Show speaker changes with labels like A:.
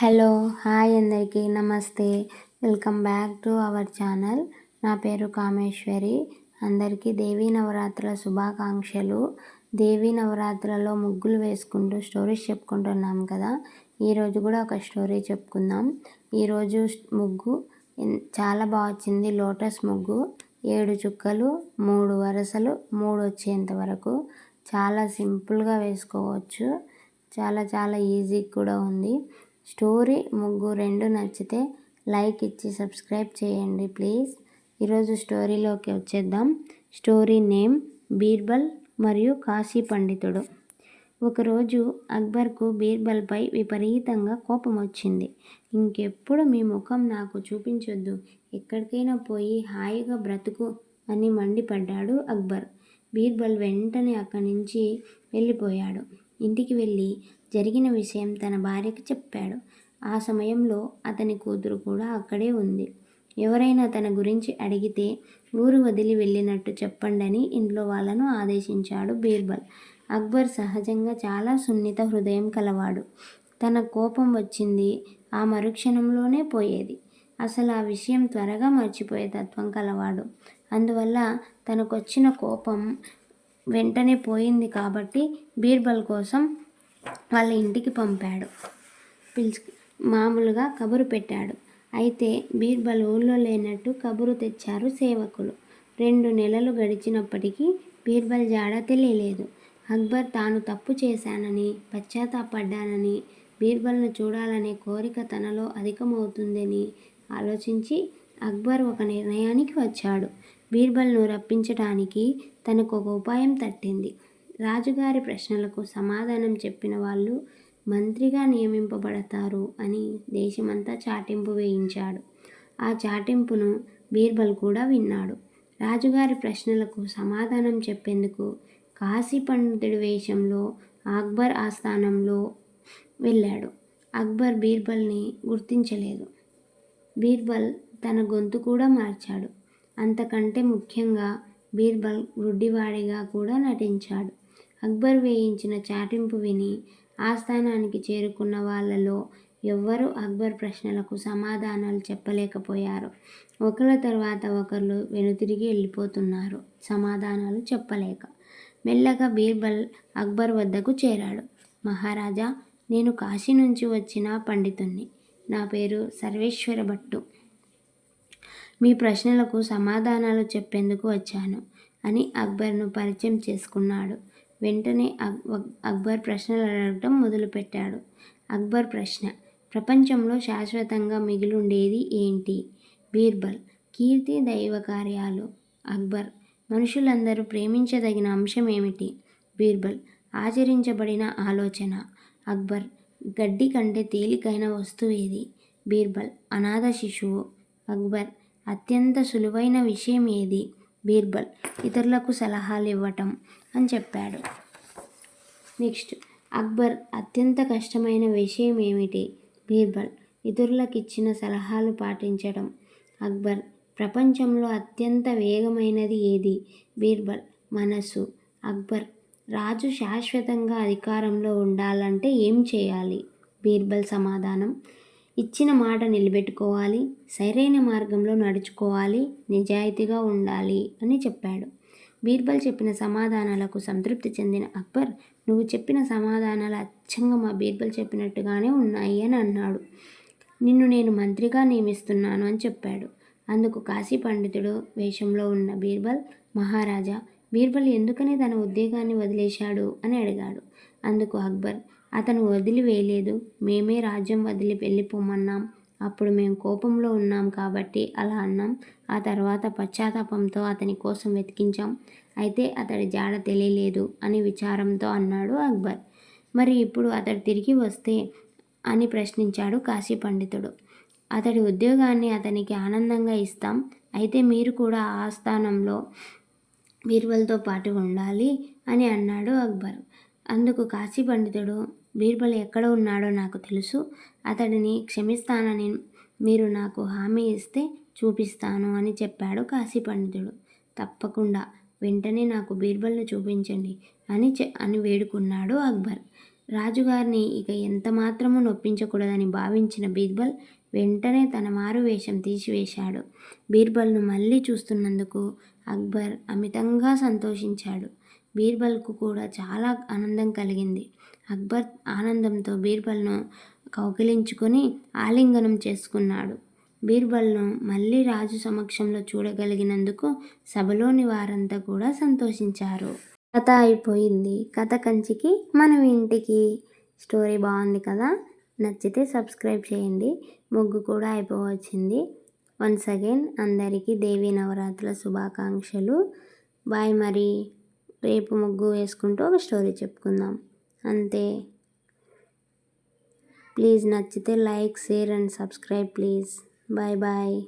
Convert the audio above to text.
A: Hello hi అందరికీ నమస్తే. Welcome back to our channel. నా పేరు కామేశ్వరి. అందరికీ దేవీ నవరాత్రుల శుభాకాంక్షలు. దేవీ నవరాత్రులలో ముగ్గులు వేసుకుంటూ స్టోరీస్ చెప్పుకుంటున్నాం కదా. ఈరోజు కూడా ఒక స్టోరీ చెప్పుకుందాం. ఈరోజు ముగ్గు చాలా బాగా వచ్చింది. లోటస్ ముగ్గు. ఏడు చుక్కలు మూడు వరసలు మూడు వచ్చేంత వరకు. చాలా సింపుల్గా వేసుకోవచ్చు. చాలా చాలా ఈజీ కూడా ఉంది. స్టోరీ ముగ్గు రెండు నచ్చితే లైక్ ఇచ్చి సబ్స్క్రైబ్ చేయండి ప్లీజ్. ఈరోజు స్టోరీలోకి వచ్చేద్దాం. స్టోరీ నేమ్ బీర్బల్ మరియు కాశీ పండితుడు. ఒకరోజు అక్బర్కు బీర్బల్పై విపరీతంగా కోపం వచ్చింది. ఇంకెప్పుడు మీ ముఖం నాకు చూపించొద్దు. ఎక్కడికైనా పోయి హాయిగా బ్రతుకు అని మండిపడ్డాడు అక్బర్. బీర్బల్ వెంటనే అక్కడి నుంచి వెళ్ళిపోయాడు. ఇంటికి వెళ్ళి జరిగిన విషయం తన భార్యకి చెప్పాడు. ఆ సమయంలో అతని కూతురు కూడా అక్కడే ఉంది. ఎవరైనా తన గురించి అడిగితే ఊరు వదిలి వెళ్ళినట్టు చెప్పండని ఇంట్లో వాళ్ళను ఆదేశించాడు బీర్బల్. అక్బర్ సహజంగా చాలా సున్నిత హృదయం కలవాడు. తన కోపం వచ్చింది ఆ మరుక్షణంలోనే పోయేది. అసలు ఆ విషయం త్వరగా మర్చిపోయే తత్వం కలవాడు. అందువల్ల తనకొచ్చిన కోపం వెంటనే పోయింది కాబట్టి బీర్బల్ కోసం వాళ్ళ ఇంటికి పంపాడు. పిలిచి మామూలుగా కబురు పెట్టాడు. అయితే బీర్బల్ ఊళ్ళో లేనట్టు కబురు తెచ్చారు సేవకులు. రెండు నెలలు గడిచినప్పటికీ బీర్బల్ జాడ తెలియలేదు. అక్బర్ తాను తప్పు చేశానని పశ్చాత్తాపడ్డానని బీర్బల్ను చూడాలనే కోరిక తనలో అధికమవుతుందని ఆలోచించి అక్బర్ ఒక నిర్ణయానికి వచ్చాడు. బీర్బల్ను రప్పించటానికి తనకు ఒక ఉపాయం తట్టింది. రాజుగారి ప్రశ్నలకు సమాధానం చెప్పిన వాళ్ళు మంత్రిగా నియమింపబడతారు అని దేశమంతా చాటింపు వేయించాడు. ఆ చాటింపును బీర్బల్ కూడా విన్నాడు. రాజుగారి ప్రశ్నలకు సమాధానం చెప్పేందుకు కాశీ పండితుడి వేషంలో అక్బర్ ఆస్థానంలో వెళ్ళాడు. అక్బర్ బీర్బల్ని గుర్తించలేదు. బీర్బల్ తన గొంతు కూడా మార్చాడు. అంతకంటే ముఖ్యంగా బీర్బల్ గుడ్డివాడిగా కూడా నటించాడు. అక్బర్ వేయించిన చాటింపు విని ఆస్థానానికి చేరుకున్న వాళ్ళలో ఎవ్వరూ అక్బర్ ప్రశ్నలకు సమాధానాలు చెప్పలేకపోయారు. ఒకరి తర్వాత ఒకరు వెనుతిరిగి వెళ్ళిపోతున్నారు. సమాధానాలు చెప్పలేక. మెల్లగా బీర్బల్ అక్బర్ వద్దకు చేరాడు. మహారాజా నేను కాశీ నుంచి వచ్చిన పండితుణ్ణి. నా పేరు సర్వేశ్వర భట్టు. మీ ప్రశ్నలకు సమాధానాలు చెప్పేందుకు వచ్చాను అని అక్బర్ను పరిచయం చేసుకున్నాడు. వెంటనే అక్బర్ ప్రశ్నలు అడగటం మొదలుపెట్టాడు. అక్బర్ ప్రశ్న ప్రపంచంలో శాశ్వతంగా మిగిలుండేది ఏంటి? బీర్బల్ కీర్తి దైవ కార్యాలు. అక్బర్ మనుషులందరూ ప్రేమించదగిన అంశం ఏమిటి? బీర్బల్ ఆచరించబడిన ఆలోచన. అక్బర్ గడ్డి కంటే తేలికైన వస్తువు ఏది? బీర్బల్ అనాథ శిశువు. అక్బర్ అత్యంత సులువైన విషయం ఏది? బీర్బల్ ఇతరులకు సలహాలు ఇవ్వటం అని చెప్పాడు. నెక్స్ట్ అక్బర్ అత్యంత కష్టమైన విషయం ఏమిటి? బీర్బల్ ఇతరులకు ఇచ్చిన సలహాలు పాటించడం అక్బర్ ప్రపంచంలో అత్యంత వేగమైనది ఏది? బీర్బల్ మనస్సు. అక్బర్ రాజు శాశ్వతంగా అధికారంలో ఉండాలంటే ఏం చేయాలి? బీర్బల్ సమాధానం ఇచ్చిన మాట నిలబెట్టుకోవాలి సరైన మార్గంలో నడుచుకోవాలి నిజాయితీగా ఉండాలి అని చెప్పాడు. బీర్బల్ చెప్పిన సమాధానాలకు సంతృప్తి చెందిన అక్బర్ నువ్వు చెప్పిన సమాధానాలు అచ్చంగా మా బీర్బల్ చెప్పినట్టుగానే ఉన్నాయి అని అన్నాడు. నిన్ను నేను మంత్రిగా నియమిస్తున్నాను అని చెప్పాడు. అందుకు కాశీ పండితుడు వేషంలో ఉన్న బీర్బల్ మహారాజా బీర్బల్ ఎందుకని తన ఉద్యోగాన్ని వదిలేశాడు అని అడిగాడు. అందుకు అక్బర్ అతను వదిలి వేయలేదు. మేమే రాజ్యం వదిలి వెళ్ళిపోమన్నాం. అప్పుడు మేము కోపంలో ఉన్నాం కాబట్టి అలా అన్నాం. ఆ తర్వాత పశ్చాత్తాపంతో అతని కోసం వెతికించాం. అయితే అతడి జాడ తెలియలేదు అని విచారంతో అన్నాడు అక్బర్. మరి ఇప్పుడు అతడు తిరిగి వస్తే అని ప్రశ్నించాడు కాశీ పండితుడు. అతడి ఉద్యోగాన్ని అతనికి ఆనందంగా ఇస్తాం. అయితే మీరు కూడా ఆ స్థానంలో బీర్బల్తో పాటు ఉండాలి అని అన్నాడు అక్బర్. అందుకు కాశీ పండితుడు బీర్బల్ ఎక్కడ ఉన్నాడో నాకు తెలుసు. అతడిని క్షమిస్తానని మీరు నాకు హామీ ఇస్తే చూపిస్తాను అని చెప్పాడు కాశీ పండితుడు. తప్పకుండా వెంటనే నాకు బీర్బల్ను చూపించండి అని చె అని వేడుకున్నాడు అక్బర్. రాజుగారిని ఇక ఎంతమాత్రము నొప్పించకూడదని భావించిన బీర్బల్ వెంటనే తన మారు వేషం తీసివేశాడు. బీర్బల్ను మళ్ళీ చూస్తున్నందుకు అక్బర్ అమితంగా సంతోషించాడు. బీర్బల్కు కూడా చాలా ఆనందం కలిగింది. అక్బర్ ఆనందంతో బీర్బల్ను కౌగిలించుకొని ఆలింగనం చేసుకున్నాడు. బీర్బల్ను మళ్ళీ రాజు సమక్షంలో చూడగలిగినందుకు సభలోని వారంతా కూడా సంతోషించారు. కథ అయిపోయింది. కథ కంచికి మనం ఇంటికి. స్టోరీ బాగుంది కదా? నచ్చితే సబ్స్క్రైబ్ చేయండి. ముగ్గు కూడా అయిపోవచ్చింది. వన్స్ అగైన్ అందరికీ దేవీ నవరాత్రుల శుభాకాంక్షలు. బాయ్ మరి. రేపు ముగ్గు వేసుకుంటూ ఒక స్టోరీ చెప్పుకుందాం. అంతే. ప్లీజ్ నచ్చితే like share and subscribe please. Bye bye.